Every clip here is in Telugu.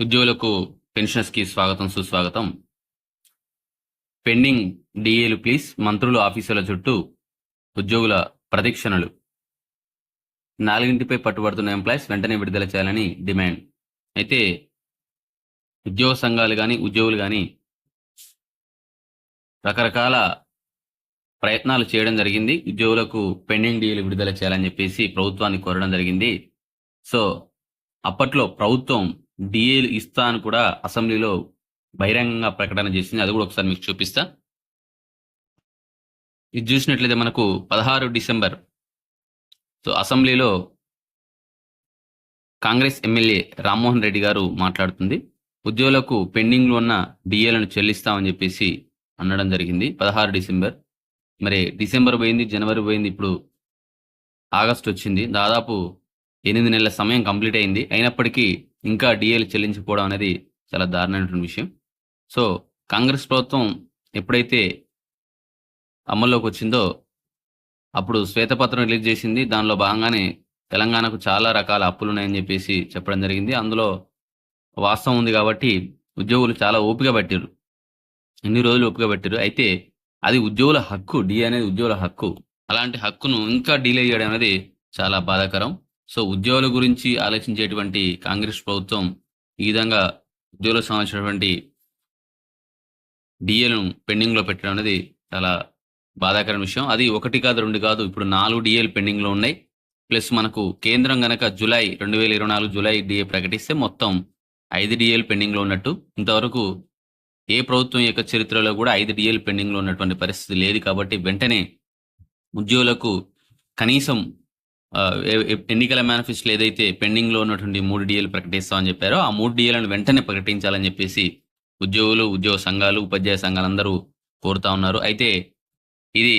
ఉద్యోగులకు పెన్షనర్స్కి స్వాగతం సుస్వాగతం. పెండింగ్ డిఏలు ప్లీజ్ మంత్రులు ఆఫీసుల చుట్టూ ఉద్యోగుల ప్రదక్షిణలు. నాలుగింటిపై పట్టుబడుతున్న ఎంప్లాయీస్ వెంటనే విడుదల చేయాలని డిమాండ్. అయితే ఉద్యోగ సంఘాలు కానీ ఉద్యోగులు కానీ రకరకాల ప్రయత్నాలు చేయడం జరిగింది. ఉద్యోగులకు పెండింగ్ డిఏలు విడుదల చేయాలని చెప్పేసి ప్రభుత్వాన్ని కోరడం జరిగింది. సో అప్పట్లో ప్రభుత్వం డిఏలు ఇస్తా అని కూడా అసెంబ్లీలో బహిరంగంగా ప్రకటన చేసింది. అది కూడా ఒకసారి మీకు చూపిస్తా. ఇది చూసినట్లయితే మనకు పదహారు డిసెంబర్. సో అసెంబ్లీలో కాంగ్రెస్ ఎమ్మెల్యే రామ్మోహన్ రెడ్డి గారు మాట్లాడుతుంది. ఉద్యోగులకు పెండింగ్లో ఉన్న డిఏలను చెల్లిస్తామని చెప్పేసి అనడం జరిగింది. పదహారు డిసెంబర్. మరి డిసెంబర్ పోయింది జనవరి పోయింది ఇప్పుడు ఆగస్ట్ వచ్చింది. దాదాపు ఎనిమిది నెలల సమయం కంప్లీట్ అయింది. అయినప్పటికీ ఇంకా డిఏలు చెల్లించకపోవడం అనేది చాలా దారుణమైనటువంటి విషయం. సో కాంగ్రెస్ ప్రభుత్వం ఎప్పుడైతే అమల్లోకి వచ్చిందో అప్పుడు శ్వేతపత్రం రిలీజ్ చేసింది. దానిలో భాగంగానే తెలంగాణకు చాలా రకాల అప్పులు ఉన్నాయని చెప్పేసి చెప్పడం జరిగింది. అందులో వాస్తవం ఉంది కాబట్టి ఉద్యోగులు చాలా ఓపిక పట్టారు ఎన్ని రోజులు ఓపిక పట్టారు అయితే అది ఉద్యోగుల హక్కు డి అనేది ఉద్యోగుల హక్కు. అలాంటి హక్కును ఇంకా డీలే చేయడం అనేది చాలా బాధాకరం. సో ఉద్యోగుల గురించి ఆలోచించేటువంటి కాంగ్రెస్ ప్రభుత్వం ఈ విధంగా ఉద్యోగులకు సంబంధించినటువంటి డిఏలను పెండింగ్లో పెట్టడం అనేది చాలా బాధాకరమైన విషయం. అది ఒకటి కాదు రెండు కాదు ఇప్పుడు నాలుగు డిఏలు పెండింగ్లో ఉన్నాయి. ప్లస్ మనకు కేంద్రం గనక జూలై రెండు వేల ఇరవై నాలుగు జూలై డిఏ ప్రకటిస్తే మొత్తం ఐదు డిఏలు పెండింగ్లో ఉన్నట్టు. ఇంతవరకు ఏ ప్రభుత్వం యొక్క చరిత్రలో కూడా ఐదు డిఏలు పెండింగ్లో ఉన్నటువంటి పరిస్థితి లేదు కాబట్టి వెంటనే ఉద్యోగులకు కనీసం ఎన్నికల మేనిఫెస్టోలో ఏదైతే పెండింగ్లో ఉన్నటువంటి మూడు డిఏలు ప్రకటిస్తామని చెప్పారో ఆ మూడు డిఏలను వెంటనే ప్రకటించాలని చెప్పేసి ఉద్యోగులు ఉద్యోగ సంఘాలు ఉపాధ్యాయ సంఘాలు అందరూ కోరుతా ఉన్నారు. అయితే ఇది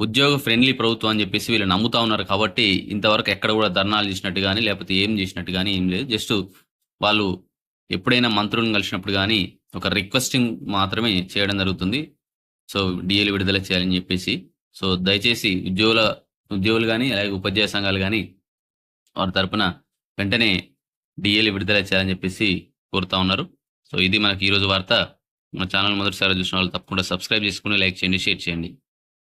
ఉద్యోగ ఫ్రెండ్లీ ప్రభుత్వం అని చెప్పేసి వీళ్ళు నమ్ముతా ఉన్నారు కాబట్టి ఇంతవరకు ఎక్కడ కూడా ధర్నాలు చేసినట్టు కానీ లేకపోతే ఏం చేసినట్టు కానీ ఏం లేదు. జస్ట్ వాళ్ళు ఎప్పుడైనా మంత్రులను కలిసినప్పుడు కానీ ఒక రిక్వెస్టింగ్ మాత్రమే చేయడం జరుగుతుంది. సో డిఏలు విడుదల చేయాలని చెప్పేసి. సో దయచేసి ఉద్యోగుల ఉద్యోగులు కానీ అలాగే ఉపాధ్యాయ సంఘాలు కానీ వారి తరపున వెంటనే డిఏలు విడుదల చేయాలని చెప్పేసి కోరుతా ఉన్నారు. సో ఇది మనకి ఈరోజు వార్త. మన ఛానల్ మొదటిసారి చూసిన వాళ్ళు తప్పకుండా సబ్స్క్రైబ్ చేసుకుని లైక్ చేయండి షేర్ చేయండి.